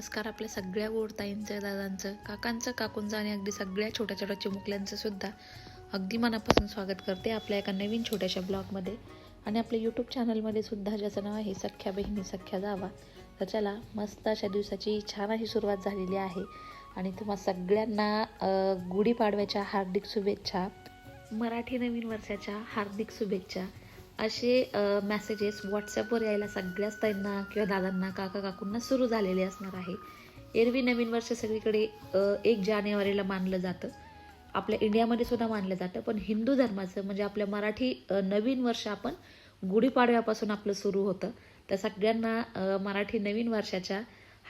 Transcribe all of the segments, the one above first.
नमस्कार आपल्या सगळ्या गोडताईंचं दादांचं काकांचं काकूंचं आणि अगदी सगळ्या छोट्या छोट्या चिमुकल्यांचं सुद्धा अगदी मनापासून स्वागत करते आपल्या एका नवीन छोट्याशा ब्लॉगमध्ये. आणि आपल्या यूट्यूब चॅनलमध्ये सुद्धा ज्याचं नाव आहे सख्या बहिणी सख्या जावा तर चला मस्त अशा दिवसाची छान अशी सुरुवात झालेली आहे. आणि तुम्हा सगळ्यांना गुढीपाडव्याच्या हार्दिक शुभेच्छा मराठी नवीन वर्षाच्या हार्दिक शुभेच्छा. असे मेसेजेस व्हॉट्सॲपवर यायला सगळ्याच ताईंना किंवा दादांना काका काकूंना सुरू झालेले असणार आहे. एरवी नवीन वर्ष सगळीकडे एक जानेवारीला मानलं जातं. आपल्या इंडियामध्ये सुद्धा मानलं जातं. पण हिंदू धर्माचं म्हणजे आपल्या मराठी नवीन वर्ष आपण गुढीपाडव्यापासून आपलं सुरू होतं. तर सगळ्यांना मराठी नवीन वर्षाच्या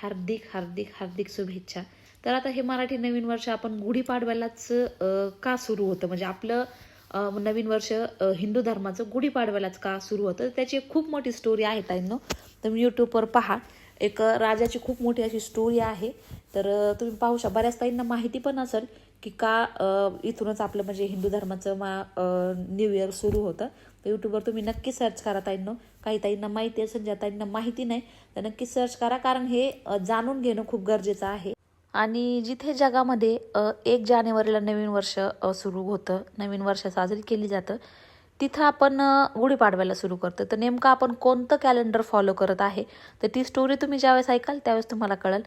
हार्दिक हार्दिक हार्दिक शुभेच्छा. तर आता हे मराठी नवीन वर्ष आपण गुढीपाडव्यालाच का सुरू होतं? म्हणजे आपलं नवीन वर्ष हिंदू धर्माचं गुढीपाडव्यालाच का सुरू होतं? त्याची एक खूप मोठी स्टोरी आहे ताईंनो. तुम्ही यूट्यूबवर पहा. एक राजाची खूप मोठी अशी स्टोरी आहे. तर तुम्ही पाहू शकता. बऱ्याच ताईंना माहिती पण असेल की का इथूनच आपलं म्हणजे हिंदू धर्माचं मा न्यू इयर सुरू होतं. तर यूट्यूबवर तुम्ही नक्की सर्च करा ताईंनो. काही ताईंना माहिती असेल ज्या ताईंना माहिती नाही तर नक्की सर्च करा. कारण हे जाणून घेणं खूप गरजेचं आहे. आणि जिथे जगामध्ये एक जानेवारीला नवीन वर्ष सुरू होतं नवीन वर्ष साजरी केली जातं तिथं आपण गुढीपाडव्याला सुरू करतो. तर नेमकं आपण कोणतं कॅलेंडर फॉलो करत आहे? तर ती स्टोरी तुम्ही ज्यावेळेस ऐकाल त्यावेळेस तुम्हाला कळेल.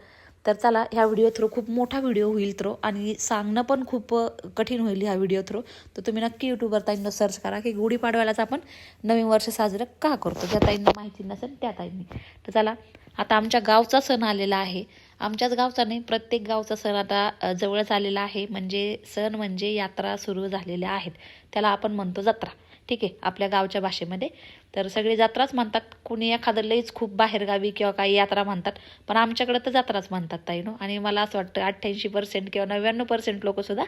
तर चला ह्या व्हिडिओ थ्रू खूप मोठा व्हिडिओ होईल थ्रो आणि सांगणं पण खूप कठीण होईल ह्या व्हिडिओ थ्रू तर तुम्ही नक्की यूट्यूबवर ताईंना सर्च करा की गुढीपाडव्यालाच आपण नवीन वर्ष साजरं का करतो? ज्या ताईंना माहिती नसेल त्या ताईंनी. तर चला आता आमच्या गावचा सण आलेला आहे. आमच्याच गावचा नाही प्रत्येक गावचा सण आता जवळच आलेला आहे. म्हणजे सण म्हणजे यात्रा सुरू झालेल्या आहेत. त्याला आपण म्हणतो जत्रा. ठीक आहे आपल्या गावच्या भाषेमध्ये. तर सगळे जत्राच म्हणतात. कुणी एखादं लईच खूप बाहेरगावी किंवा काही यात्रा म्हणतात. पण आमच्याकडे तर जत्राच म्हणतात ताई नो. आणि मला असं वाटतं अठ्ठ्याऐंशी पर्सेंट किंवा नव्याण्णव पर्सेंट लोकंसुद्धा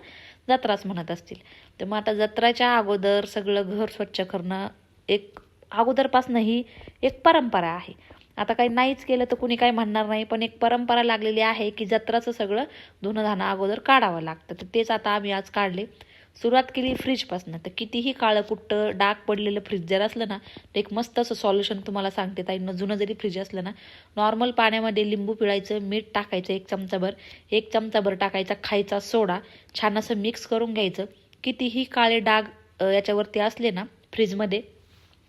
जत्राच म्हणत असतील. तर मग आता जत्राच्या अगोदर सगळं घर स्वच्छ करणं एक अगोदरपासनं ही एक परंपरा आहे. आता काही नाहीच केलं तर कुणी काही म्हणणार नाही पण एक परंपरा लागलेली आहे की जत्राचं सगळं धुणं धाणं अगोदर काढावं लागतं. तर तेच आता आम्ही आज काढले. सुरुवात केली फ्रीजपासनं. तर कितीही काळं कुठं डाग पडलेलं फ्रीज जर असलं ना तर एक मस्त असं सॉल्युशन तुम्हाला सांगते ताईनं जुनं जरी फ्रीज असलं ना नॉर्मल पाण्यामध्ये लिंबू पिळायचं मीठ टाकायचं एक चमचाभर. एक चमचाभर टाकायचा खायचा सोडा. छान असं मिक्स करून घ्यायचं. कितीही काळे डाग याच्यावरती असले ना फ्रीजमध्ये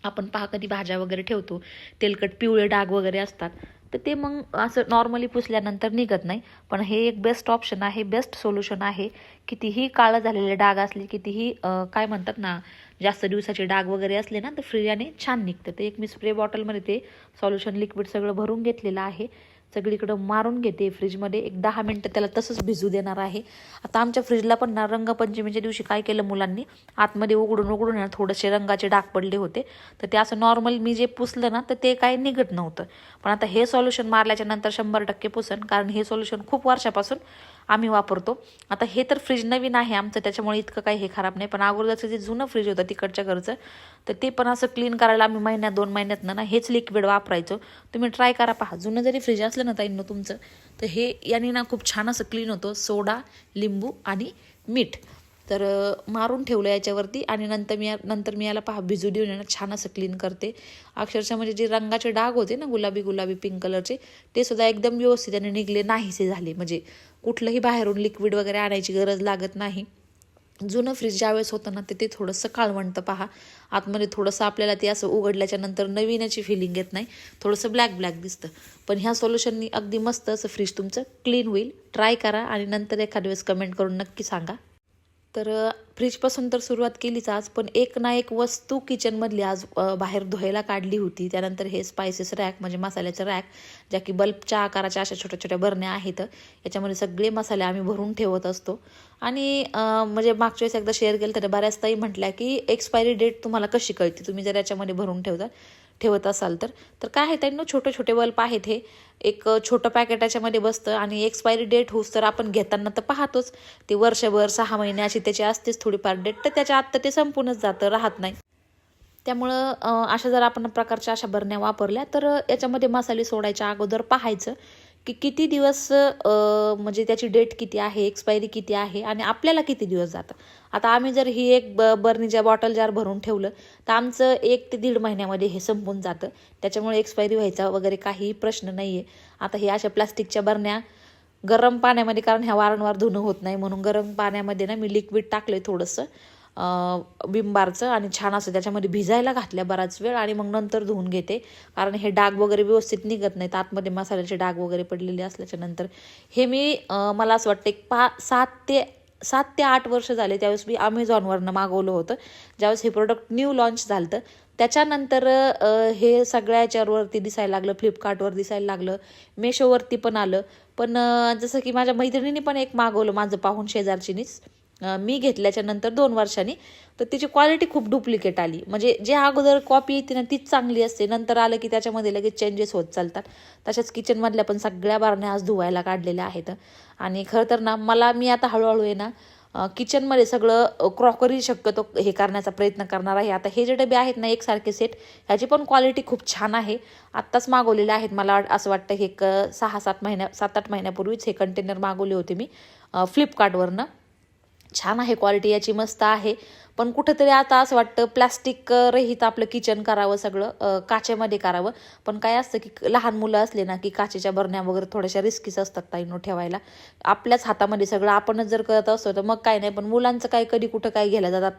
आपण पहा कधी भाज्या वगैरे ठेवतो तेलकट पिवळे डाग वगैरे असतात तर ते मग असं नॉर्मली पुसल्यानंतर निघत नाही. पण हे एक बेस्ट ऑप्शन आहे बेस्ट सोल्युशन आहे. कितीही काळं झालेले डाग असले कितीही काय म्हणतात ना जास्त दिवसाचे डाग वगैरे असले ना तर फ्रियाने छान निघतं. ते एक मी स्प्रे बॉटलमध्ये ते सॉल्युशन लिक्विड सगळं भरून घेतलेलं आहे. सगळीकडं मारून घेते फ्रीजमध्ये. एक दहा मिनटं त्याला तसंच भिजू देणार आहे. आता आमच्या फ्रीजला पण ना रंगपंचमीच्या दिवशी काय केलं मुलांनी? आतमध्ये उघडून उघडून ना थोडेसे रंगाचे डाग पडले होते. तर ते असं नॉर्मल मी जे पुसलं ना तर ते काय निघत नव्हतं. पण आता हे सॉल्युशन मारल्याच्या नंतर शंभर टक्के पुसन. कारण हे सॉल्युशन खूप वर्षापासून आम्ही वापरतो. आता हे तर फ्रीज नवीन आहे आमचं त्याच्यामुळे इतकं काही हे खराब नाही. पण अगोदरचं जे जुनं फ्रीज होतं तिकडच्या घरचं तर ते पण असं क्लीन करायला आम्ही महिन्यात दोन महिन्यात ना हेच लिक्विड वापरायचो. तुम्ही ट्राय करा पहा. जुनं जरी फ्रीज असलं ना ताईंनो तुमचं तर हे याने ना खूप छान असं क्लीन होतं. सोडा लिंबू आणि मीठ. तर मारून ठेवलं याच्यावरती आणि नंतर मी नंतर मी याला पहा भिजू देऊन ना छान असं क्लीन करते. अक्षरशः म्हणजे जे रंगाचे डाग होते ना गुलाबी गुलाबी पिंक कलरचे ते सुद्धा एकदम व्यवस्थित आणि निघले नाहीसे झाले. म्हणजे कुठलंही बाहेरून लिक्विड वगैरे आणायची गरज लागत नाही. जुनं फ्रीज ज्यावेळेस होतं ना ते ते थोडंसं काळवंट पहा. आतमध्ये थोडंसं आपल्याला ते असं उघडल्याच्या नंतर नवीनाची फिलिंग येत नाही. थोडंसं ब्लॅक ब्लॅक दिसतं. पण ह्या सोल्युशननी अगदी मस्त असं फ्रीज तुमचं क्लीन होईल. ट्राय करा आणि नंतर एखाद्या वेळेस कमेंट करून नक्की सांगा. तर फ्रीजपासून तर सुरुवात केलीच आज पण एक ना एक वस्तू किचनमधली आज बाहेर धुवायला काढली होती. त्यानंतर हे स्पायसेस रॅक म्हणजे मसाल्याचं रॅक ज्या की बल्बच्या आकाराच्या अशा छोट्या छोट्या बरण्या आहेत याच्यामध्ये सगळे मसाले आम्ही भरून ठेवत असतो. आणि म्हणजे मागच्या वेळेस एकदा शेअर केलं तर बऱ्याच ताई म्हटल्या की एक्सपायरी डेट तुम्हाला कशी कळते? तुम्ही जर याच्यामध्ये भरून ठेवता ठेवत असाल तर. तर काय आहे त्यांना छोटे छोटे बल्ब आहेत हे. एक छोटं पॅकेट याच्यामध्ये बसतं आणि एक्सपायरी डेट होऊस तर आपण घेताना तर पाहतोच. ते वर्षभर सहा महिने अशी त्याची असतेच थोडीफार डेट तर त्याच्या आत्ता ते संपूनच जातं राहत नाही. त्यामुळं अशा जर आपण प्रकारच्या अशा बरण्या वापरल्या तर याच्यामध्ये मसाले सोडायच्या अगोदर पाहायचं. की किती दिवस म्हणजे त्याची डेट किती आहे एक्सपायरी किती आहे आणि आपल्याला किती दिवस जातं आता आम्ही जर ही एक ब बर्नीच्या बॉटल जार भरून ठेवलं तर आमचं एक ते दीड महिन्यामध्ये हे संपून जातं. त्याच्यामुळे एक्सपायरी व्हायचा वगैरे काही प्रश्न नाही आहे आता हे अशा प्लास्टिकच्या बरण्या गरम पाण्यामध्ये कारण ह्या वारंवार धुणं होत नाही म्हणून गरम पाण्यामध्ये ना मी लिक्विड टाकलं आहे थोडंसं. अं, बिंबारचं आणि छान असं त्याच्यामध्ये भिजायला घातल्या बराच वेळ आणि मग नंतर धुवून घेते. कारण हे डाग वगैरे व्यवस्थित निघत नाहीत. आतमध्ये मसाल्याचे डाग वगैरे पडलेले असल्याच्या नंतर हे मी मला असं वाटतं एक पा सात ते सात ते आठ वर्ष झाले त्यावेळेस मी अमेझॉनवरनं मागवलं होतं. ज्यावेळेस हे प्रोडक्ट न्यू लॉन्च झालं तर त्याच्यानंतर हे सगळ्या याच्यावरती दिसायला लागलं. फ्लिपकार्टवर दिसायला लागलं. मेशोवरती पण आलं. पण जसं की माझ्या मैत्रिणीने पण एक मागवलं माझं पाहून शेजारचीनीच. मी घेतल्याच्या नंतर दोन वर्षांनी तर तिची क्वालिटी खूप डुप्लिकेट आली. म्हणजे जे अगोदर कॉपी येते ना तीच चांगली असते. नंतर आलं की त्याच्यामध्ये लगेच चेंजेस होत चालतात. तशाच किचनमधल्या पण सगळ्या बारण्या आज धुवायला काढलेल्या आहेत. आणि खरं तर ना मला मी आता हळूहळू आहे ना किचनमध्ये सगळं क्रॉकरी शक्यतो हे करण्याचा प्रयत्न करणार आहे. आता हे जे डबे आहेत ना एकसारखे सेट ह्याची पण क्वालिटी खूप छान आहे. आत्ताच मागवलेले आहेत. मला वाट- असं वाटतं हे क सहा सात महिन्या सात आठ महिन्यापूर्वीच हे कंटेनर मागवले होते मी फ्लिपकार्टवरनं छान आहे क्वालिटी याची मस्त आहे. पण कुठंतरी आता असं वाटतं प्लॅस्टिक रहित आपलं किचन करावं सगळं काचेमध्ये करावं. पण काय असतं की लहान मुलं असले ना की काचेच्या बरण्या वगैरे थोड्याशा रिस्कीच असतात ताईनो ठेवायला. आपल्याच हातामध्ये सगळं आपणच जर करत असतो तर मग काय नाही पण मुलांचं काय कधी कुठं काय घ्यायला जातात.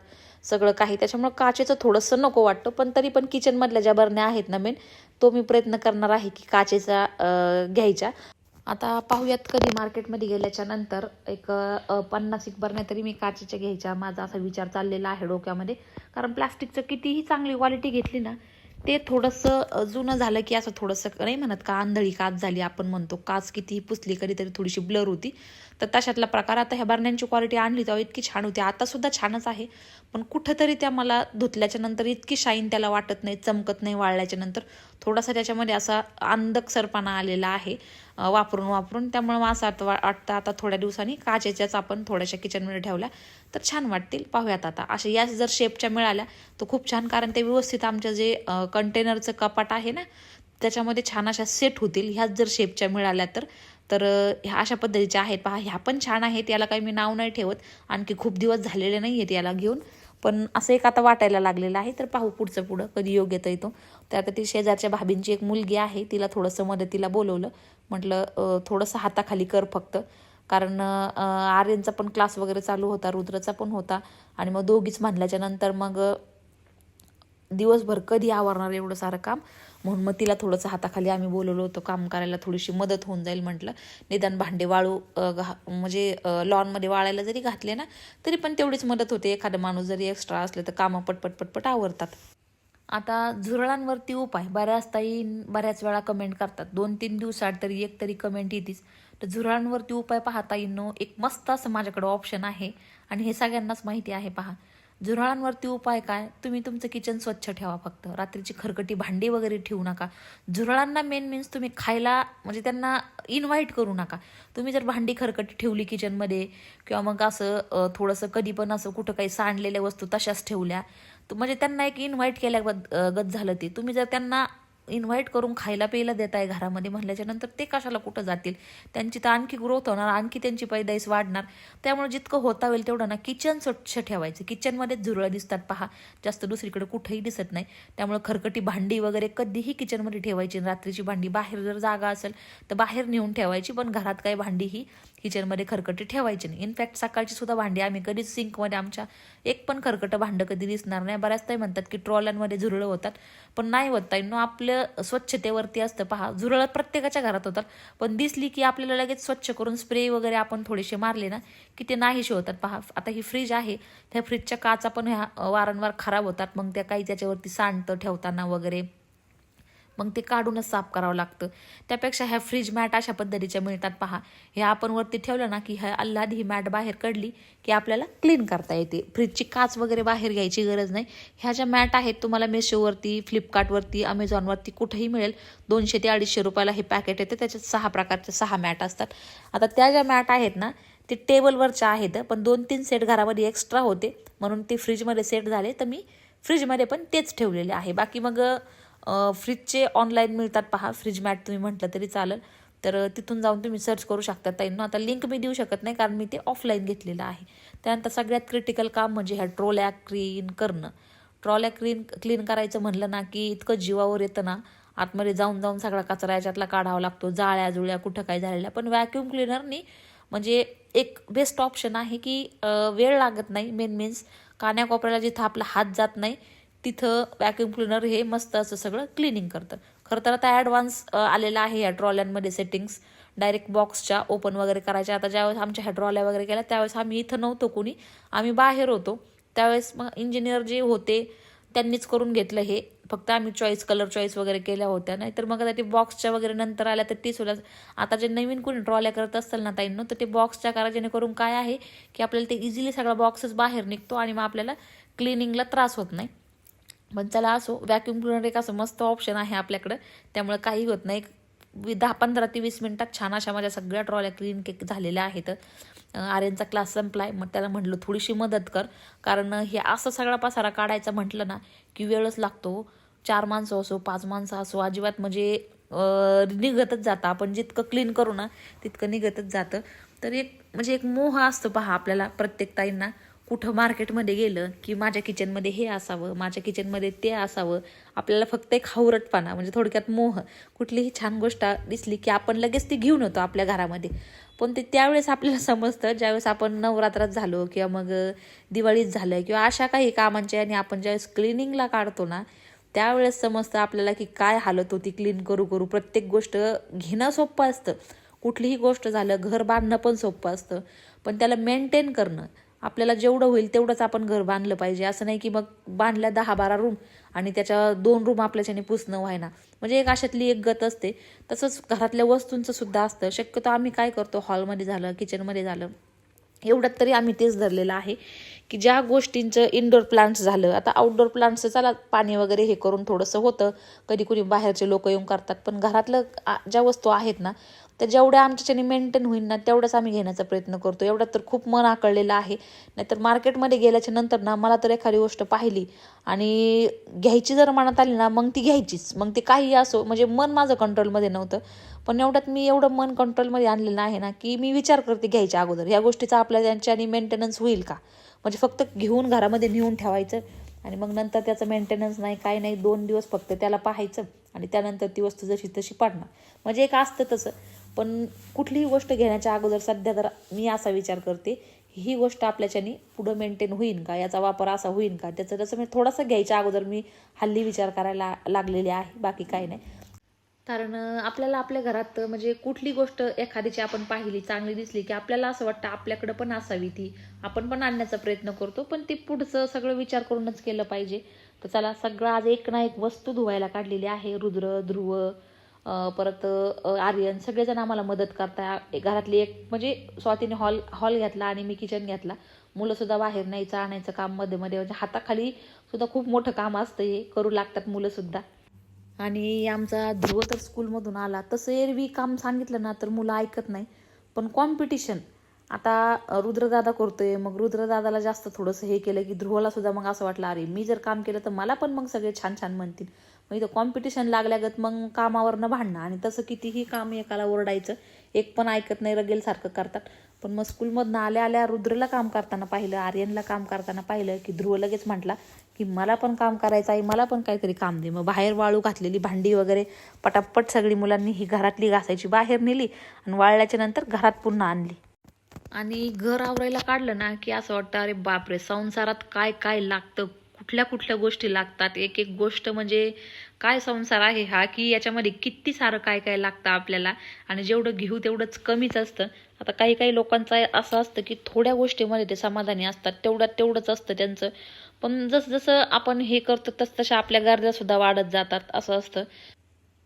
सगळं काही. त्याच्यामुळं काचेचं थोडंसं नको वाटतं पण तरी पण किचनमधल्या ज्या बरण्या आहेत ना मेन तो मी प्रयत्न करणार आहे की काचेचा घ्यायच्या आता पाहूयात कधी मार्केटमध्ये गेल्याच्यानंतर. एक पन्नास एक बरण्या तरी मी काचेच्या घ्यायच्या. माझा असा विचार चाललेला आहे डोक्यामध्ये. कारण प्लास्टिकचं कितीही चांगली क्वालिटी घेतली ना ते थोडंसं जुनं झालं की असं थोडंसं नाही म्हणत का आंधळी काच झाली आपण म्हणतो. काच कितीही पुसली कधी तरी थोडीशी ब्लर होती. तर तशातला प्रकार आता ह्या बरण्यांची क्वालिटी आणली तेव्हा इतकी छान होती. आता सुद्धा छानच आहे. पण कुठंतरी त्या मला धुतल्याच्या नंतर इतकी शाईन त्याला वाटत नाही चमकत नाही वाळल्याच्या नंतर. थोडासा त्याच्यामध्ये असा अंधकसरपणा आलेला आहे. वापरून वापरून. त्यामुळे मला असं वाटतं वाटतं आता थोड्या दिवसांनी काचेच्याच आपण थोड्याशा किचनमध्ये ठेवल्या तर छान वाटतील. पाहूयात आता. अशा याच जर शेपच्या मिळाल्या तर खूप छान कारण ते व्यवस्थित आमच्या जे कंटेनरचं कपाट आहे ना त्याच्यामध्ये छान अशा सेट होतील. ह्याच जर शेपच्या मिळाल्या तर तर ह्या अशा पद्धतीच्या आहेत. पहा ह्या पण छान आहेत. याला काही मी नाव नाही ठेवत. आणखी खूप दिवस झालेले नाही आहेत याला घेऊन. पण असं एक आता वाटायला लागलेलं आहे. तर पाहू पुढचं पुढं. कधी योग्य तर येतो तर आता ती शेजारच्या भाभींची एक मुलगी आहे. तिला थोडंसं मदतीला बोलवलं. म्हटलं थोडंसं हाताखाली कर फक्त. कारण आर्यनचा पण क्लास वगैरे चालू होता. रुद्रचा पण होता. आणि मग दोघीच म्हणल्याच्या नंतर मग दिवसभर कधी आवरणार एवढं सारं काम? म्हणून मग तिला थोडंसं हाताखाली आम्ही बोलवलं होतं काम करायला थोडीशी मदत होऊन जाईल म्हटलं. निदान भांडे वाळू घा म्हणजे लॉनमध्ये वाळायला जरी घातले ना तरी पण तेवढीच मदत होते. एखादा माणूस जरी एक्स्ट्रा असले तर कामं पटपट पटपट आवरतात. आता झुरळांवरती उपाय. बऱ्याच ताई बऱ्याच वेळा कमेंट करतात. दोन तीन दिवसात तरी एक तरी कमेंट येतेच. तर झुरळांवरती उपाय पाहता येईन एक मस्त असं माझ्याकडं ऑप्शन आहे. आणि हे सगळ्यांनाच माहिती आहे पहा. झुरळांवरती उपाय काय? तुम्ही तुमचं किचन स्वच्छ ठेवा फक्त. रात्रीची खरकटी भांडी वगैरे ठेवू नका. झुरळांना मेन मीन्स तुम्ही खायला म्हणजे त्यांना इन्व्हाइट करू नका. तुम्ही जर भांडी खरकटी ठेवली किचनमध्ये किंवा मग असं थोडंसं कधी पण असं कुठं काही सांडलेल्या वस्तू तशाच ठेवल्या तर म्हणजे त्यांना एक इन्व्हाइट केल्या गत झालं ते. तुम्ही जर त्यांना इन्व्हाइट करून खायला प्यायला देताय घरामध्ये म्हणल्याच्या नंतर ते कशाला कुठं जातील? त्यांची तर आणखी ग्रोथ होणार आणखी त्यांची पैदाईस वाढणार. त्यामुळे जितकं होता होईल तेवढं ना किचन स्वच्छ ठेवायचं. किचनमध्येच झुरळं दिसतात पहा. जास्त दुसरीकडे कुठेही दिसत नाही. त्यामुळे खरकटी भांडी वगैरे कधीही किचनमध्ये ठेवायची. रात्रीची भांडी बाहेर जर जागा असेल तर बाहेर नेऊन ठेवायची. पण घरात काही भांडी ही किचनमध्ये खरकटी ठेवायची नाही. इनफॅक्ट सकाळची सुद्धा भांडी आम्ही कधीच सिंकमध्ये आमच्या एक पण खरकटं भांडं कधी दिसणार नाही. बऱ्याच ताई म्हणतात की ट्रॉल्यांमध्ये झुरळं होतात पण नाही होत ताई. आपलं स्वच्छतेवरती असतं पहा. झुरळं प्रत्येकाच्या घरात होतात पण दिसली की आपल्याला लगेच स्वच्छ करून स्प्रे वगैरे आपण थोडेसे मारले ना की ते नाहीशे होतात पहा. आता ही फ्रीज आहे त्या फ्रीजच्या काचा पण ह्या वारंवार खराब होतात. मग त्या काही त्याच्यावरती सांडतं ठेवताना वगैरे. मग ते काढूनच साफ करावं लागतं. त्यापेक्षा ह्या फ्रीज मॅट अशा पद्धतीच्या मिळतात पहा. हे आपण वरती ठेवलं ना की ह्या अल्लाद ही मॅट बाहेर काढली की आपल्याला क्लीन करता येते. फ्रीजची काच वगैरे बाहेर घ्यायची गरज नाही. ह्या ज्या मॅट आहेत तुम्हाला मेशोवरती फ्लिपकार्टवरती अमेझॉनवरती कुठेही मिळेल. दोनशे ते अडीचशे रुपयाला हे पॅकेट येते. त्याच्यात सहा प्रकारचे सहा मॅट असतात. आता त्या ज्या मॅट आहेत ना ते टेबलवरच्या आहेत पण दोन तीन सेट घरामध्ये एक्स्ट्रा होते. म्हणून ते फ्रीजमध्ये सेट झाले तर मी फ्रीजमध्ये पण तेच ठेवलेले आहे. बाकी मग फ्रीजचे ऑनलाईन मिळतात पहा. फ्रीज मॅट तुम्ही म्हटलं तरी चालेल. तर तिथून जाऊन तुम्ही सर्च करू शकता ताईंनो. आता लिंक मी देऊ शकत नाही कारण मी ते ऑफलाईन घेतलेलं आहे. त्यानंतर सगळ्यात क्रिटिकल काम म्हणजे ह्या ट्रोल्या क्लीन करणं. ट्रॉल्या क्लीन क्लीन करायचं म्हणलं ना की इतकं जीवावर येतं ना. आतमध्ये जाऊन जाऊन सगळा कचरा याच्यातला काढावा लागतो. जाळ्या जुळ्या कुठं काय झालेल्या. पण व्हॅक्यूम क्लिनरनी म्हणजे एक बेस्ट ऑप्शन आहे की वेळ लागत नाही मेन मीन्स कान्याकोपऱ्याला जिथं आपला हात जात नाही तिथं वॅक्युम क्लिनर हे मस्त असं सगळं क्लिनिंग करतं खरं तर आता ॲडव्हान्स आलेला आहे या ट्रॉल्यांमध्ये सेटिंग्स डायरेक्ट बॉक्सच्या ओपन वगैरे करायच्या. आता ज्यावेळेस आमच्या ह्या ट्रॉल्या वगैरे केल्या त्यावेळेस आम्ही इथं नव्हतो कोणी. आम्ही बाहेर होतो. त्यावेळेस मग इंजिनियर जे होते त्यांनीच करून घेतलं हे. फक्त आम्ही चॉईस कलर चॉईस वगैरे केल्या होत्या. नाहीतर मग आता ते बॉक्सच्या वगैरे नंतर आल्या तर ती सुद्धा आता जे नवीन कोणी ट्रॉल्या करत असतील ना ताईंनो तर ते बॉक्सच्या करा. जेणेकरून काय आहे की आपल्याला ते इझिली सगळा बॉक्सच बाहेर निघतो आणि मग आपल्याला क्लिनिंगला त्रास होत नाही. पण चला असो व्हॅक्यूम क्लिनर एक असं मस्त ऑप्शन आहे आपल्याकडं. त्यामुळे काही होत नाही. दहा पंधरा ते वीस मिनटात छान अशा माझ्या सगळ्या ट्रॉल्या क्लीन केक झालेल्या आहेत. आर्यनचा क्लास संपलाय. मग त्याला म्हटलं थोडीशी मदत कर. कारण हे असं सगळा पसारा काढायचा म्हटलं ना की वेळच लागतो. चार माणसं असो पाच माणसं असो अजिबात म्हणजे निघतच जातं. आपण जितकं क्लीन करू ना तितकं निघतच जातं. तर एक म्हणजे एक मोह असतो पहा आपल्याला प्रत्येक ताईंना. कुठं मार्केटमध्ये गेलं की माझ्या किचनमध्ये हे असावं माझ्या किचनमध्ये ते असावं आपल्याला फक्त एक हावरटपणा म्हणजे थोडक्यात मोह. कुठलीही छान गोष्ट दिसली की आपण लगेच ती घेऊन येतो आपल्या घरामध्ये. पण ते त्यावेळेस आपल्याला समजतं ज्यावेळेस आपण नवरात्रात झालो किंवा मग दिवाळीत झालं किंवा अशा काही कामांच्या आणि आपण ज्यावेळेस क्लिनिंगला काढतो ना त्यावेळेस समजतं आपल्याला की काय हालत होती क्लीन करू करू. प्रत्येक गोष्ट घेणं सोपं असतं. कुठलीही गोष्ट झालं घर बांधणं पण सोपं असतं. पण त्याला मेंटेन करणं आपल्याला जेवढं होईल तेवढंच आपण घर बांधलं पाहिजे. असं नाही की मग बांधल्या दहा बारा रूम आणि त्याच्या दोन रूम आपल्याच्याने पुसणं व्हायना. म्हणजे एक अशातली एक गत असते. तसंच घरातल्या वस्तूंचं सुद्धा असतं. शक्यतो आम्ही काय करतो? हॉलमध्ये झालं किचनमध्ये झालं. एवढ्यात तरी आम्ही तेच धरलेलं आहे की ज्या गोष्टींचं इनडोअर प्लांट्स झालं आता आउटडोअर प्लांट्सचं चला पाणी वगैरे हे करून थोडंसं होतं. कधी कुणी बाहेरचे लोक येऊन करतात. पण घरातलं ज्या वस्तू आहेत ना तर जेवढ्या आमच्याच्याने मेंटेन होईल ना तेवढंच आम्ही घेण्याचा प्रयत्न करतो. एवढ्यात तर खूप मन आकळलेलं आहे. नाहीतर मार्केटमध्ये गेल्याच्यानंतर ना मला तर एखादी गोष्ट पाहिली आणि घ्यायची जर मनात आली ना मग ती घ्यायचीच. मग ते काही असो म्हणजे मन माझं कंट्रोलमध्ये नव्हतं. पण एवढ्यात मी एवढं मन कंट्रोलमध्ये आणलेलं आहे ना की मी विचार करते घ्यायच्या अगोदर. ह्या गोष्टीचा आपल्या त्यांच्यानी मेंटेनन्स होईल का? म्हणजे फक्त घेऊन घरामध्ये नेऊन ठेवायचं आणि मग नंतर त्याचं मेंटेनन्स नाही काय नाही दोन दिवस फक्त त्याला पाहायचं आणि त्यानंतर ती वस्तू जशी तशी पाडणार. म्हणजे एक असतं तसं. पण कुठलीही गोष्ट घेण्याच्या अगोदर सध्या तर मी असा विचार करते ही गोष्ट आपल्याच्यानी पुढं मेंटेन होईल का? याचा वापर असा होईल का? त्याचं तसं मी थोडासा घ्यायच्या अगोदर मी हल्ली विचार करायला लागलेले आहे बाकी काही नाही. कारण आपल्याला आपल्या घरात म्हणजे कुठली गोष्ट एखादीची आपण पाहिली चांगली दिसली की आपल्याला असं वाटतं आपल्याकडं पण असावी ती. आपण पण आणण्याचा प्रयत्न करतो पण ते पुढचं सगळं विचार करूनच केलं पाहिजे. तर चला सगळं आज एक ना एक वस्तू धुवायला काढलेली आहे रुद्र ध्रुव परत आर्यन सगळेजण आम्हाला मदत करता. घरातली एक म्हणजे स्वातीने हॉल हॉल घेतला आणि मी किचन घेतला. मुलं सुद्धा बाहेर न्यायचं आणायचं काममध्ये मध्ये. म्हणजे हाताखाली सुद्धा खूप मोठं काम असतं हे. करू लागतात मुलं सुद्धा. आणि आमचा ध्रुव तर स्कूलमधून आला. तसं एरवी काम सांगितलं ना तर मुलं ऐकत नाही. पण कॉम्पिटिशन आता रुद्रदादा करतोय. मग रुद्रदादाला जास्त थोडंसं हे केलं की ध्रुवला सुद्धा मग असं वाटलं अरे मी जर काम केलं तर मला पण मग सगळे छान छान म्हणतील. मग इथं कॉम्पिटिशन लागल्यागत मग कामावरनं भांडणं. आणि तसं कितीही काम एकाला ओरडायचं एक पण ऐकत नाही रगेलसारखं करतात. पण मग स्कूलमधनं आल्या आल्या रुद्रला काम करताना पाहिलं आर्यनला काम करताना पाहिलं की ध्रुव लगेच म्हटला की मला पण काम करायचं आहे मला पण काहीतरी काम दे. मग बाहेर वाळू घातलेली भांडी वगैरे पटापट सगळी मुलांनी ही घरातली घासायची बाहेर नेली आणि वाळल्याच्या नंतर घरात पुन्हा आणली. आणि घर आवरायला काढलं ना की असं वाटतं अरे बापरे संसारात काय काय लागतं? कुठल्या कुठल्या गोष्टी लागतात? एक एक गोष्ट म्हणजे काय संसार आहे हा? की याच्यामध्ये किती सारं काय काय लागतं आपल्याला? आणि जेवढं घेऊ तेवढंच कमीच असतं. आता काही काही लोकांचं असं असतं की थोड्या गोष्टीमध्ये ते समाधानी असतात. तेवढ्यात तेवढंच असतं त्यांचं. पण जसं जसं आपण हे करतो तस तशा आपल्या गरजासुद्धा वाढत जातात. असं असतं.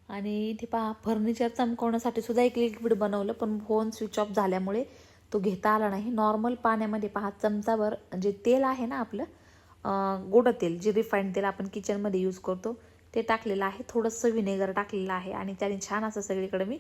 आणि इथे पहा फर्निचर चमकवण्यासाठी सुद्धा एक लिक्विड बनवलं पण फोन स्विच ऑफ झाल्यामुळे तो घेता आला नाही. नॉर्मल पाण्यामध्ये पहा चमचाभर जे तेल आहे ना आपलं गोडं तेल जे रिफाईंड तेल आपण किचनमध्ये यूज करतो ते टाकलेलं आहे. थोडंसं व्हिनेगर टाकलेलं आहे आणि त्याने छान असं सगळीकडे मी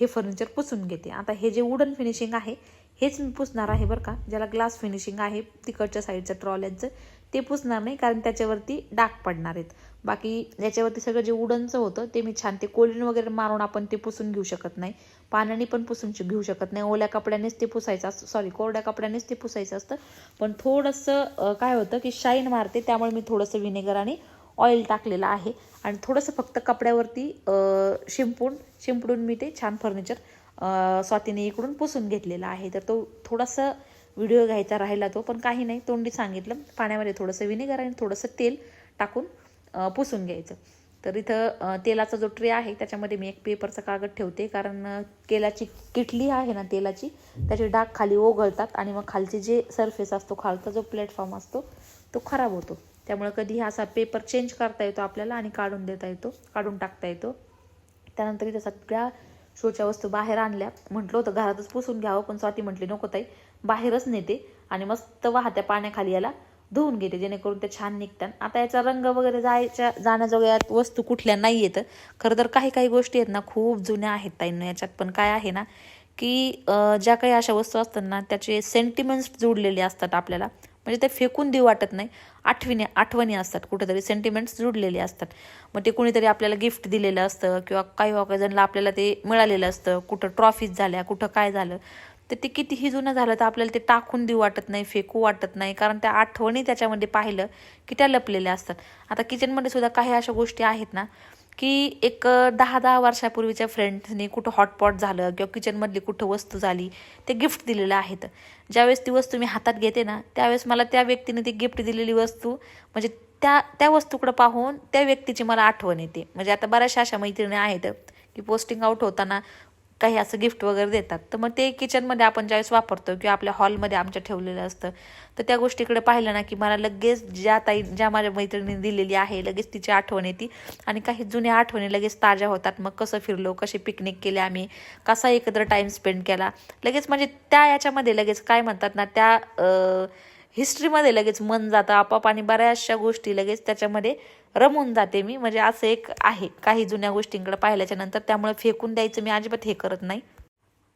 हे फर्निचर पुसून घेते. आता हे जे वुडन फिनिशिंग आहे हेच मी पुसणार आहे बरं का. ज्याला ग्लास फिनिशिंग आहे तिकडच्या साईडचं ट्रॉल्यांचं ते पुसणार नाही कारण त्याच्यावरती डाग पडणार आहेत. बाकी याच्यावरती सगळं जे उडनचं होतं ते मी छान ते कोलिन वगैरे मारून आपण ते पुसून घेऊ शकत नाही. पाण्याने पण पुसून घेऊ शकत नाही. ओल्या कपड्यानेच ते पुसायचं असतं. सॉरी कोरड्या कपड्यानेच ते पुसायचं असतं. पण थोडंसं काय होतं की शाईन मारते. त्यामुळे मी थोडंसं व्हिनेगर आणि ऑइल टाकलेलं आहे. आणि थोडंसं फक्त कपड्यावरती शिंपून शिंपडून मी ते छान फर्निचर स्वातीने इकडून पुसून घेतलेला आहे. तर तो थोडासा व्हिडिओ घ्यायचा राहिला तो पण काही नाही. तोंडी सांगितलं. पाण्यामध्ये थोडंसं व्हिनेगर आणि थोडंसं तेल टाकून पुसून घ्यायचं. तर इथं तेलाचा जो ट्रे आहे त्याच्यामध्ये मी एक पेपरचा कागद ठेवते. कारण केलाची तेलाची किटली आहे ना तेलाची त्याचे डाग खाली ओघळतात आणि मग खालचे जे सरफेस असतो खालचा जो प्लॅटफॉर्म असतो तो खराब होतो. त्यामुळे कधीही असा पेपर चेंज करता येतो आपल्याला आणि काढून देता येतो काढून टाकता येतो. त्यानंतर इथं सगळ्या शोच्या वस्तू बाहेर आणल्या. म्हटलं होतं घरातच पुसून घ्यावं पण स्वाती म्हटली नको ताई बाहेरच नेते. आणि मस्त वाहत्या पाण्याखाली याला धुवून घेते जेणेकरून ते छान निघतात. आता याचा रंग वगैरे जायच्या जाण्याजोग्या वस्तू कुठल्या नाही येतं खरं तर काही काही गोष्टी आहेत ना खूप जुन्या आहेत ताईंना याच्यात पण काय आहे ना की ज्या काही अशा वस्तू असतात ना त्याचे सेंटिमेंट्स जोडलेले असतात आपल्याला. म्हणजे ते फेकून देऊ वाटत नाही. आठवणी आठवणी असतात कुठेतरी सेंटिमेंट्स जुडलेले असतात. मग ते कुणीतरी आपल्याला गिफ्ट दिलेलं असतं किंवा काही ऑकेजनला आपल्याला ते मिळालेलं असतं कुठं ट्रॉफीज झाल्या कुठं काय झालं. तर ते कितीही जुनं झालं तर आपल्याला ते टाकून देऊ वाटत नाही फेकू वाटत नाही. कारण त्या आठवणी त्याच्यामध्ये पाहिलं की त्या लपलेल्या असतात. आता किचनमध्ये सुद्धा काही अशा गोष्टी आहेत ना की एक दहा दहा वर्षापूर्वीच्या फ्रेंड्सनी कुठं हॉटपॉट झालं किंवा किचनमधली कुठं वस्तू झाली ते गिफ्ट दिलेलं आहेत. ज्यावेळेस ती वस्तू मी हातात घेते ना त्यावेळेस मला त्या व्यक्तीने ती गिफ्ट दिलेली वस्तू म्हणजे त्या त्या वस्तूकडं पाहून त्या व्यक्तीची मला आठवण येते. म्हणजे आता बऱ्याचशा अशा मैत्रिणी आहेत की पोस्टिंग आउट होताना काही असं गिफ्ट वगैरे देतात. तर मग ते किचनमध्ये आपण ज्यावेळेस वापरतो किंवा आपल्या हॉलमध्ये आमच्या ठेवलेलं असतं तर त्या गोष्टीकडे पाहिलं ना की मला लगेच ज्या ताई ज्या माझ्या मैत्रिणीने दिलेली आहे लगेच तिची आठवण येते. आणि काही जुन्या आठवणी लगेच ताज्या होतात. मग कसं फिरलो कशी पिकनिक केले आम्ही कसा एकत्र टाईम स्पेंड केला. लगेच म्हणजे त्या याच्यामध्ये लगेच काय म्हणतात ना त्या हिस्ट्रीमध्ये लगेच मन जातं. आपाप आणि बऱ्याचशा गोष्टी लगेच त्याच्यामध्ये रमून जाते मी. म्हणजे असं एक आहे. काही जुन्या गोष्टींकडे पाहिल्याच्या नंतर त्यामुळे फेकून द्यायचं मी अजिबात हे करत नाही.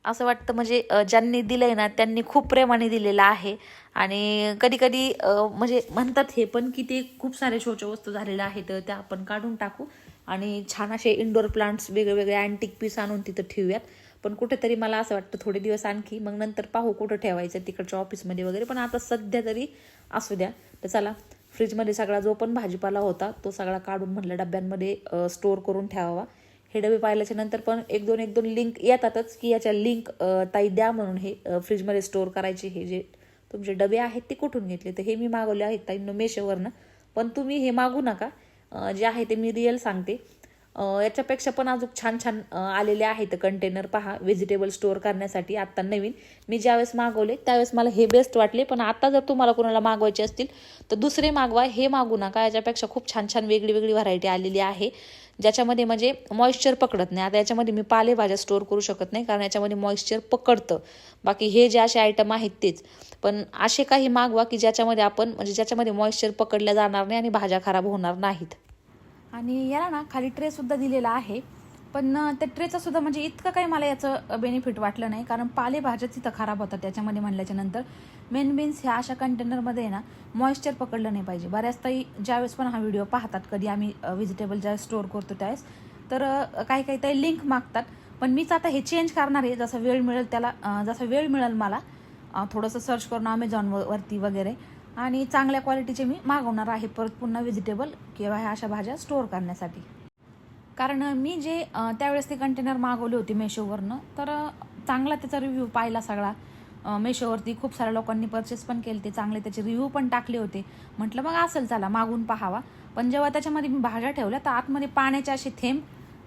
असं वाटतं म्हणजे ज्यांनी ज्यांनी दिलंय ना त्यांनी खूप प्रेमाने दिलेलं आहे. आणि कधी कधी म्हणजे म्हणतात हे पण की ते खूप सारे शौचवस्तू झालेल्या आहेत त्या आपण काढून टाकू. आणि छान असे इंडोर प्लांट्स वेगळे वेगळे अँटिक पीस आणून तिथं ठेवूयात. पण कुठेतरी मला असं वाटतं थोडे दिवस आणखी मग नंतर पाहू कुठं ठेवायचं तिकडच्या ऑफिसमध्ये वगैरे. पण आता सध्या तरी असू द्या. तर चला फ्रीजमध्ये सगळा जो पण भाजीपाला होता तो सगळा काढून म्हटलं डब्यांमध्ये स्टोअर करून ठेवावा. हे डबे पाहिल्याच्या नंतर पण एक दोन एक दोन लिंक येतातच की याच्या लिंक ताई द्या म्हणून हे फ्रीजमध्ये स्टोअर करायचे हे जे तुमचे डबे आहेत ते कुठून घेतले? तर हे मी मागवले आहेत ताईंनो मेशोवरनं. पण तुम्ही हे मागू नका. जे आहे ते मी रिअल सांगते. याच्यापेक्षा पण अजून छान छान आलेले आहेत कंटेनर पहा व्हेजिटेबल स्टोअर करण्यासाठी. आत्ता नवीन. मी ज्यावेळेस मागवले त्यावेळेस मला हे बेस्ट वाटले. पण आता जर तुम्हाला कोणाला मागवायचे असतील तर दुसरे मागवा हे मागू नका. याच्यापेक्षा खूप छान छान वेगळी वेगळी व्हरायटी आलेली आहे. ज्याच्यामध्ये म्हणजे मॉइश्चर पकडत नाही. आता याच्यामध्ये मी पालेभाज्या स्टोअर करू शकत नाही कारण याच्यामध्ये मॉइश्चर पकडतं. बाकी हे जे असे आयटम आहेत तेच. पण असे काही मागवा की ज्याच्यामध्ये आपण म्हणजे ज्याच्यामध्ये मॉइश्चर पकडल्या जाणार नाही आणि भाज्या खराब होणार नाहीत. आणि याला ना खाली ट्रे सुद्धा दिलेला आहे. पण त्या ट्रेचं सुद्धा म्हणजे इतकं काही मला याचं बेनिफिट वाटलं नाही. कारण पालेभाज्याच इथं खराब होतात त्याच्यामध्ये म्हणल्याच्या नंतर. मेन बीन्स ह्या अशा कंटेनरमध्ये आहे ना मॉइश्चर पकडलं नाही पाहिजे. बऱ्याचताही ज्यावेळेस पण हा व्हिडिओ पाहतात कधी आम्ही व्हेजिटेबल ज्या स्टोअर करतो त्यावेळेस तर काही काही ताई लिंक मागतात. पण मीच आता हे चेंज करणार आहे. जसा वेळ मिळेल त्याला जसा वेळ मिळेल मला थोडंसं सर्च करून अमेझॉनवरती वगैरे. आणि चांगल्या क्वालिटीचे मी मागवणार आहे. परत पुन्हा व्हेजिटेबल किंवा ह्या अशा भाज्या स्टोअर करण्यासाठी. कारण मी जे त्यावेळेस ते कंटेनर मागवले होते मेशोवरनं तर चांगला त्याचा रिव्ह्यू पाहिला सगळा. मेशोवरती खूप साऱ्या लोकांनी परचेस पण केले ते चांगले त्याचे रिव्ह्यू पण टाकले होते. म्हटलं मग असेल चला मागून पाहावा. पण जेव्हा त्याच्यामध्ये मी भाज्या ठेवल्या तर आतमध्ये पाण्याचे असे थेंब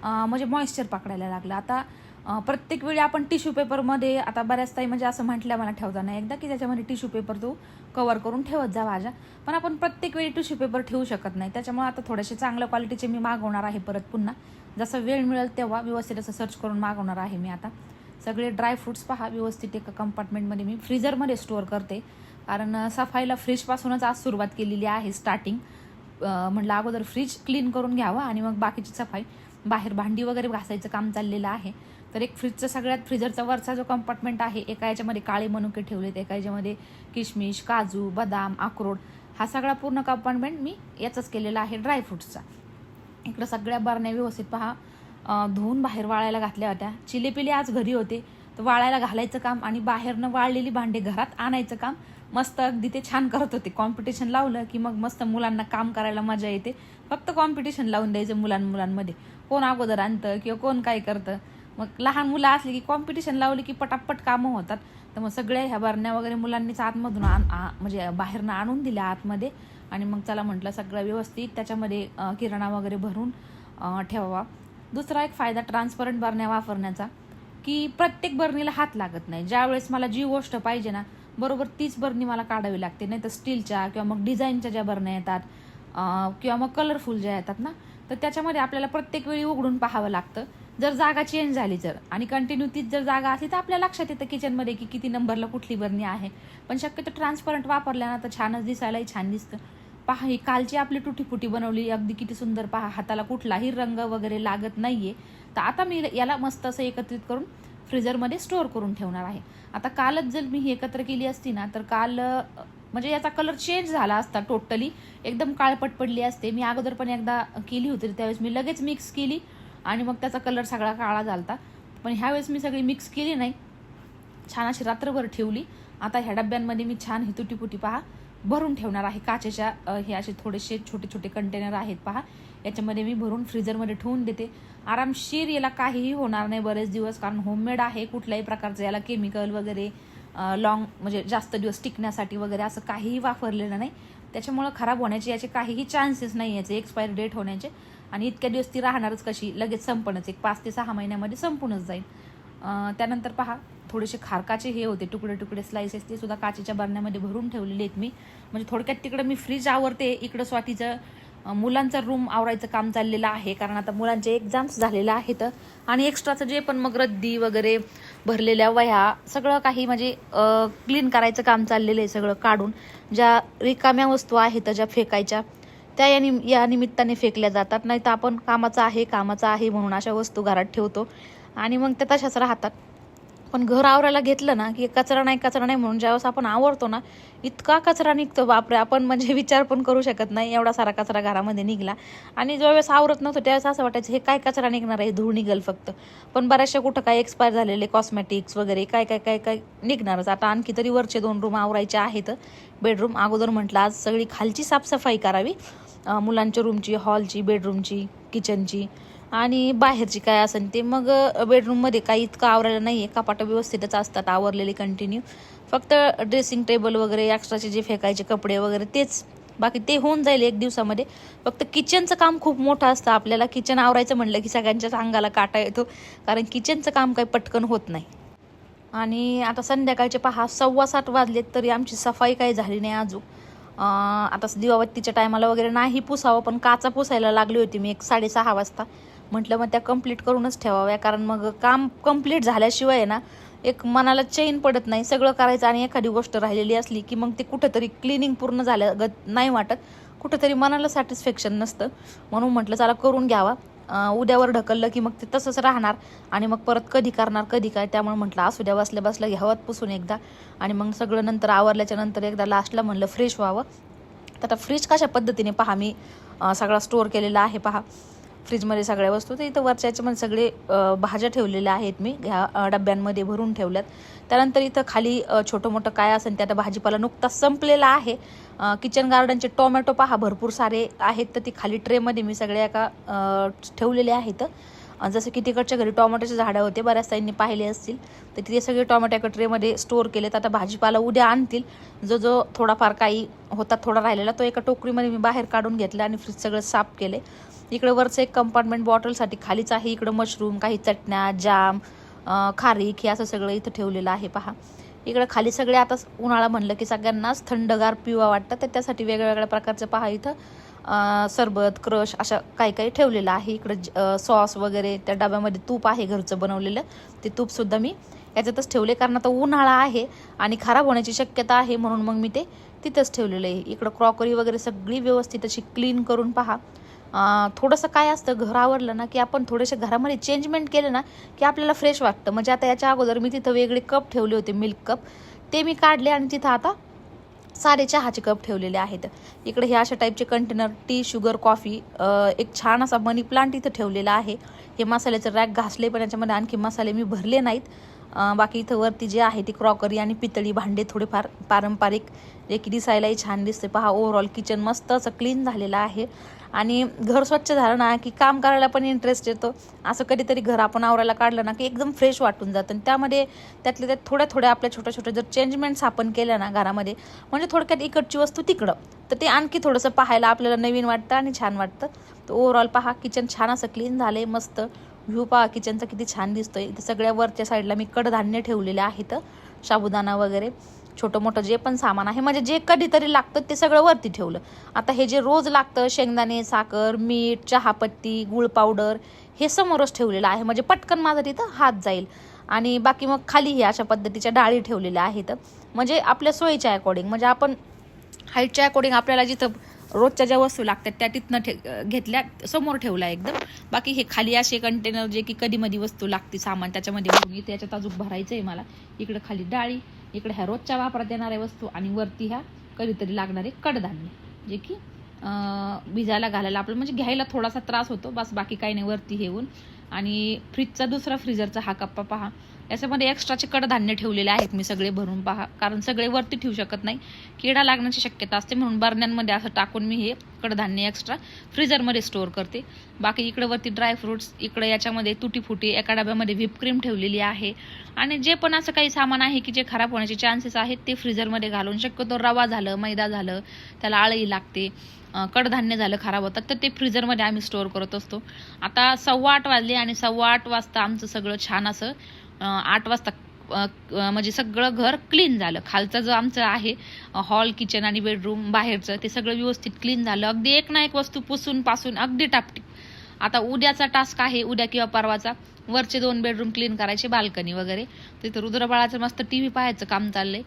म्हणजे मॉइश्चर पकडायला लागलं. आता प्रत्येक वेळी आपण टिश्यू पेपरमध्ये आता बऱ्याच ताई म्हणजे असं म्हटलं मला ठेवताना एकदा की त्याच्यामध्ये टिश्यू पेपर तू कवर करून ठेवत जा भाज्या पण आपण प्रत्येक वेळी टिश्यू पेपर ठेवू शकत नाही. त्याच्यामुळे आता थोडेसे चांगल्या क्वालिटीचे मी मागवणार आहे परत पुन्हा. जसं वेळ मिळेल तेव्हा व्यवस्थित असं सर्च करून मागवणार आहे मी आता. सगळे ड्रायफ्रुट्स पहा व्यवस्थित एका कंपार्टमेंटमध्ये मी फ्रीजरमध्ये स्टोअर करते. कारण सफाईला फ्रीजपासूनच आज सुरुवात केलेली आहे स्टार्टिंग म्हटलं अगोदर फ्रीज क्लीन करून घ्यावं आणि मग बाकीची सफाई. बाहेर भांडी वगैरे घासायचं काम चाललेलं आहे. तर एक फ्रीजचं सगळ्यात फ्रीजरचा वरचा जो कंपार्टमेंट आहे एका याच्यामध्ये काळे मनुके ठेवलेत एका याच्यामध्ये किशमिश काजू बदाम अक्रोड हा सगळा पूर्ण कंपार्टमेंट मी याचाच केलेला आहे ड्रायफ्रूट्सचा इकडं सगळ्या बरण्या व्यवस्थित पहा. धुवून बाहेर वाळायला घातल्या होत्या. चिलेपिले आज घरी होते. तर वाळायला घालायचं काम आणि बाहेरनं वाळलेली भांडे घरात आणायचं काम मस्त अगदी ते छान करत होते. कॉम्पिटिशन लावलं की मग मस्त मुलांना काम करायला मजा येते. फक्त कॉम्पिटिशन लावून द्यायचं मुलां मुलांमध्ये. कोण अगोदर आणतं किंवा कोण काय करतं? मग लहान मुलं असली की कॉम्पिटिशन लावली की पटापट कामं होतात. तर मग सगळ्या ह्या बरण्या वगैरे मुलांनीच आतमधून आण आ- म्हणजे बाहेरनं आणून दिल्या आतमध्ये. आणि मग चला म्हटलं सगळं व्यवस्थित त्याच्यामध्ये किराणा वगैरे भरून ठेवावा. दुसरा एक फायदा ट्रान्सपरंट बरण्या वापरण्याचा की प्रत्येक बरणीला हात लागत नाही. ज्यावेळेस मला जी गोष्ट पाहिजे ना बरोबर तीच बरणी मला काढावी लागते. नाही तर स्टीलच्या किंवा मग डिझाईनच्या ज्या बरण्या येतात किंवा मग कलरफुल ज्या येतात ना तर त्याच्यामध्ये आपल्याला प्रत्येक वेळी उघडून पाहावं लागतं. जर जागा चेंज झाली जर आणि कंटिन्यू तीच जर जागा असली तर आपल्या लक्षात येतं किचनमध्ये की किती नंबरला कुठली बरणी आहे. पण शक्यतो ट्रान्सपरंट वापरल्या ना तर छानच दिसायलाही छान दिसतं. पहा ही कालची आपली तुटीफुटी बनवली अगदी किती सुंदर. पहा हाताला कुठलाही रंग वगैरे लागत नाहीये. तर आता मी याला मस्त असं एकत्रित करून फ्रीजरमध्ये स्टोअर करून ठेवणार आहे. आता कालच जर मी ही एकत्र केली असती ना तर काल म्हणजे याचा कलर चेंज झाला असता टोटली एकदम काळपट पडली असते. मी अगोदर पण एकदा केली होती त्यावेळेस मी लगेच मिक्स केली. आणि मग त्याचा कलर सगळा काळा झालता. पण ह्यावेळेस मी सगळी मिक्स केली नाही. छान अशी रात्रभर ठेवली. आता ह्या डब्यांमध्ये मी छान ही तुटीपुटी पहा. भरून ठेवणार आहे. काचेच्या हे असे थोडेसे छोटे छोटे कंटेनर आहेत पहा. याच्यामध्ये मी भरून फ्रीजरमध्ये ठेवून देते. आरामशीर याला काहीही होणार नाही बरेच दिवस कारण होममेड आहे. कुठल्याही प्रकारचं याला केमिकल वगैरे लॉंग म्हणजे जास्त दिवस टिकण्यासाठी वगैरे असं काहीही वापरलेलं नाही. त्याच्यामुळं खराब होण्याचे याचे काहीही चान्सेस नाही याचे. एक्सपायरी डेट होण्याचे. आणि इतक्या दिवस ती राहणारच कशी? लगेच संपणच. एक पाच ते सहा महिन्यामध्ये संपूनच जाईल त्यानंतर पहा थोडेसे खारकाचे हे होते तुकडे तुकडे स्लाइसेस ते सुद्धा काचेच्या बरण्यामध्ये भरून ठेवलेले आहेत मी. म्हणजे थोडक्यात तिकडं मी फ्रीज आवरते इकडं स्वातीचं मुलांचा रूम आवरायचं काम चाललेलं आहे. कारण आता मुलांचे एक्झाम्स झालेलं आहेत. आणि एक्स्ट्राचं जे पण मग रद्दी वगैरे भरलेल्या वह्या सगळं काही म्हणजे क्लीन करायचं काम चाललेलं आहे सगळं काढून. ज्या रिकाम्या वस्तू आहेत ज्या फेकायच्या त्या या निम या निमित्ताने फेकल्या जातात. नाही तर आपण कामाचं आहे कामाचं आहे म्हणून अशा वस्तू घरात ठेवतो. आणि मग त्या तशाच राहतात. पण घर आवरायला घेतलं ना की कचरा नाही कचरा नाही म्हणून ज्यावेळेस आपण आवरतो ना इतका कचरा निघतो बापरे! आपण म्हणजे विचार पण करू शकत नाही एवढा सारा कचरा घरामध्ये निघला. आणि ज्यावेळेस आवरत नव्हतो त्यावेळेस असं वाटायचं हे काय कचरा निघणार आहे? धूळ निघल फक्त. पण बऱ्याचशा कुठं काय एक्सपायर झालेले कॉस्मॅटिक्स वगैरे काय काय काय काय निघणारच. आता आणखी तरी वरचे दोन रूम आवरायचे आहेत. बेडरूम अगोदर म्हटलं आज सगळी खालची साफसफाई करावी. मुलांच्या रूमची हॉलची बेडरूमची किचनची आणि बाहेरची काय असेल ते मग बेडरूममध्ये काही इतकं आवरायला नाही आहे कपाटं व्यवस्थितच असतात आवरलेले कंटिन्यू फक्त ड्रेसिंग टेबल वगैरे एक्स्ट्राचे जे फेकायचे कपडे वगैरे तेच. बाकी ते होऊन जाईल एक दिवसामध्ये. फक्त किचनचं काम खूप मोठं असतं. आपल्याला किचन आवरायचं म्हणलं की सगळ्यांच्याच अंगाला काटा येतो. कारण किचनचं काम काही पटकन होत नाही. आणि आता संध्याकाळचे पहा सव्वा सात वाजलेत तरी आमची सफाई काही झाली नाही अजून. आता दिवाबत्तीच्या टायमाला वगैरे नाही पुसावं पण काचा पुसायला लागली होती मी एक साडेसहा वाजता. म्हटलं मग त्या कंप्लीट करूनच ठेवाव्या कारण मग काम कंप्लीट झाल्याशिवाय ना एक मनाला चैन पडत नाही. सगळं करायचं आणि एखादी गोष्ट राहिलेली असली की मग ते कुठंतरी क्लिनिंग पूर्ण झाल्या गत नाही वाटत. कुठंतरी मनाला सॅटिस्फॅक्शन नसतं. म्हणून म्हटलं चला करून घ्यावा. उद्यावर ढकललं की मग ते तसंच राहणार. आणि मग परत कधी करणार कधी काय त्यामुळे म्हटलं असू द्या बसल्या बसल्या घ्यावत पुसून एकदा. आणि मग सगळं नंतर आवरल्याच्या नंतर एकदा लास्टला म्हणलं फ्रेश व्हावं. तर आता फ्रीज कशा पद्धतीने पहा मी सगळा स्टोअर केलेला आहे पहा. फ्रीजमध्ये सगळ्या वस्तू तर इथं वरच्या याच्यामध्ये सगळे भाज्या ठेवलेल्या आहेत मी. ह्या डब्यांमध्ये भरून ठेवल्यात. त्यानंतर इथं खाली छोटं मोठं काय असेल ते आता भाजीपाला नुकताच संपलेला आहे. किचन गार्डनचे टोमॅटो पहा भरपूर सारे आहेत तर ती खाली ट्रेमध्ये मी सगळ्या एका ठेवलेले आहेत. जसं की तिकडच्या घरी टोमॅटोचे झाडं होते बऱ्याच ताईंनी पाहिले असतील. तर तिथे सगळे टोमॅटो एका ट्रेमध्ये स्टोअर केलेत. आता भाजीपाला उद्या आणतील. जो जो थोडाफार काही होता थोडा राहिलेला तो एका टोकरीमध्ये मी बाहेर काढून घेतला आणि फ्रीज सगळं साफ केले इकडे वरचं एक कंपार्टमेंट बॉटलसाठी खालीच आहे. इकडं मशरूम काही चटण्या जाम खारीक हे असं सगळं इथं ठेवलेलं आहे पहा. इकडं खाली सगळे आता उन्हाळा म्हणलं की सगळ्यांनाच थंडगार पिवा वाटतं. तर त्यासाठी वेगवेगळ्या प्रकारचं पहा इथं सरबत क्रश अशा काही काही ठेवलेलं आहे. इकडं सॉस वगैरे त्या डब्यामध्ये तूप आहे घरचं बनवलेलं. ते तूपसुद्धा मी याच्यातच ठेवले कारण आता उन्हाळा आहे आणि खराब होण्याची शक्यता आहे म्हणून मग मी ते तिथंच ठेवलेलं आहे. इकडं क्रॉकरी वगैरे सगळी व्यवस्थित अशी क्लीन करून पहा. थोडंसं काय असतं घर आवरलं ना की आपण थोडेसे घरामध्ये चेंजमेंट केलं ना की आपल्याला फ्रेश वाटतं. म्हणजे आता याच्या अगोदर मी तिथं वेगळे कप ठेवले होते मिल्क कप ते मी काढले आणि तिथं आता सारे चहाचे कप ठेवलेले आहेत. इकडे हे अशा टाईपचे कंटेनर टी शुगर कॉफी एक छान असा मनी प्लांट इथं ठेवलेला आहे. हे मसाल्याचं रॅक घासले पण याच्यामध्ये आणखी मसाले मी भरले नाहीत. बाकी इथं वरती जे आहे ती क्रॉकरी आणि पितळी भांडे थोडेफार पारंपरिक. जे की दिसायलाही छान दिसते पहा ओव्हरऑल किचन मस्त असं क्लीन झालेलं आहे. आणि घर स्वच्छ झालं ना की काम करायला पण इंटरेस्ट येतो. असं कधीतरी घर आपण आवरायला काढलं ना की एकदम फ्रेश वाटून जातं. आणि त्यामध्ये त्यातल्या त्यात थोड्या थोड्या आपल्या छोट्या छोट्या जर चेंजमेंट्स आपण केल्या ना घरामध्ये म्हणजे थोडक्यात इकडची वस्तू तिकडं तर ते आणखी थोडंसं पाहायला आपल्याला नवीन वाटतं आणि छान वाटतं. तर ओव्हरऑल पहा किचन छान असं क्लीन झालं आहे मस्त. व्ह्यू पहा किचनचा किती छान दिसतोय. सगळ्या वरच्या साईडला मी कडधान्य ठेवलेले आहेत साबुदाणा वगैरे. छोटं मोठं जे पण सामान आहे म्हणजे जे कधीतरी लागतं ते सगळं वरती ठेवलं. आता हे जे रोज लागतं शेंगदाणे साखर मीठ चहापत्ती गुळ पावडर हे समोरच ठेवलेलं आहे. म्हणजे पटकन माझा तिथं हात जाईल. आणि बाकी मग खाली हे अशा पद्धतीच्या डाळी ठेवलेल्या आहेत. म्हणजे आपल्या सोयीच्या अकॉर्डिंग म्हणजे आपण हाईटच्या अकॉर्डिंग आपल्याला जिथं रोजच्या ज्या वस्तू लागतात त्या तिथनं ठे घेतल्या समोर ठेवला एकदम. बाकी हे खाली असे कंटेनर जे की कधी मधी वस्तू लागते सामान त्याच्यामध्ये घेऊन येते याच्यात अजून भरायचं आहे मला. इकडं खाली डाळी. इकडे ह्या रोजच्या वापरात येणाऱ्या वस्तू आणि वरती ह्या कधीतरी लागणारे कडधान्य जे की भिजायला घालायला आपलं म्हणजे घ्यायला थोडासा त्रास होतो. बस बाकी काही नाही वरती हेऊन. आणि फ्रीजचा दुसरा फ्रीजरचा हा कप्पा पहा. याच्यामध्ये एक्स्ट्राचे कडधान्य ठेवलेले आहेत मी सगळे भरून पहा. कारण सगळे वरती ठेवू शकत नाही. किडा लागण्याची शक्यता असते म्हणून बरण्यांमध्ये असं टाकून मी हे कडधान्य एक्स्ट्रा फ्रीजरमध्ये स्टोअर करते. बाकी इकडे वरती ड्रायफ्रुट्स इकडे याच्यामध्ये तुटीफुटी एका डब्यामध्ये व्हिपक्रीम ठेवलेली आहे. आणि जे पण असं काही सामान आहे की जे खराब होण्याचे चान्सेस आहेत ते फ्रीजरमध्ये घालून शक्यतो रवा झालं मैदा झालं त्याला आळही लागते कडधान्य झालं खराब होतात तर ते फ्रीजरमध्ये आम्ही स्टोअर करत असतो. आता सव्वा आठ वाजले आणि सव्वा आठ वाजता आमचं सगळं छान असं आठ वाजता म्हणजे सगळं घर क्लीन झालं. खालचं जो आमचं आहे हॉल किचन आणि बेडरूम बाहेरचं ते सगळं व्यवस्थित क्लीन झालं. अगदी एक ना एक वस्तू पुसून पासून अगदी टापटीप. आता उद्याचा टास्क आहे उद्या किंवा परवाचा. वरचे दोन बेडरूम क्लीन करायचे बाल्कनी वगैरे. तिथं रुद्रबाळाचं मस्त टी व्ही पाहायचं काम चाललंय.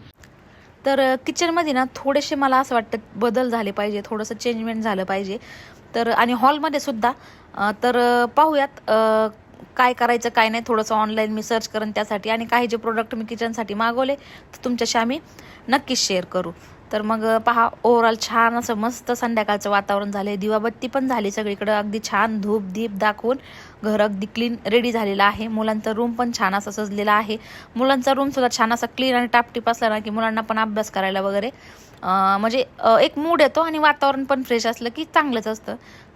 तर किचनमध्ये ना थोडेसे मला असं वाटतं बदल झाले पाहिजे थोडंसं चेंजमेंट झालं पाहिजे. तर आणि हॉलमध्ये सुद्धा तर पाहूयात काय करायचं काय नाही थोडंसं ऑनलाईन मी सर्च करेन त्यासाठी. आणि काही जे प्रोडक्ट मी किचनसाठी मागवले तर तुमच्याशी आम्ही नक्कीच शेअर करू. तर मग पहा ओव्हरऑल छान असं मस्त संध्याकाळचं वातावरण झालं आहे दिवाबत्ती पण झाली सगळीकडं. अगदी छान धूप दीप दाखवून घर अगदी क्लीन रेडी झालेलं आहे. मुलांचा रूम पण छान असा सजलेला आहे. मुलांचा रूम सुद्धा छान असा क्लीन आणि टापटीप असला ना की मुलांना पण अभ्यास करायला वगैरे म्हणजे एक मूड येतो आणि वातावरण पण फ्रेश असलं की चांगलंच असतं.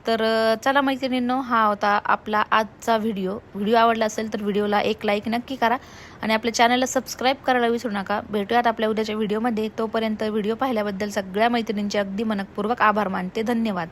तर चला मैत्रिणींनो हा होता आपला आजचा व्हिडिओ. व्हिडिओ आवडला असेल तर व्हिडिओला एक लाईक नक्की करा आणि आपल्या चॅनलला सबस्क्राईब करायला विसरू नका. भेटूयात आपल्या उद्याच्या व्हिडिओमध्ये. तोपर्यंत व्हिडिओ पाहिल्याबद्दल सगळ्या मैत्रिणींचे अगदी मनपूर्वक आभार मानते. धन्यवाद.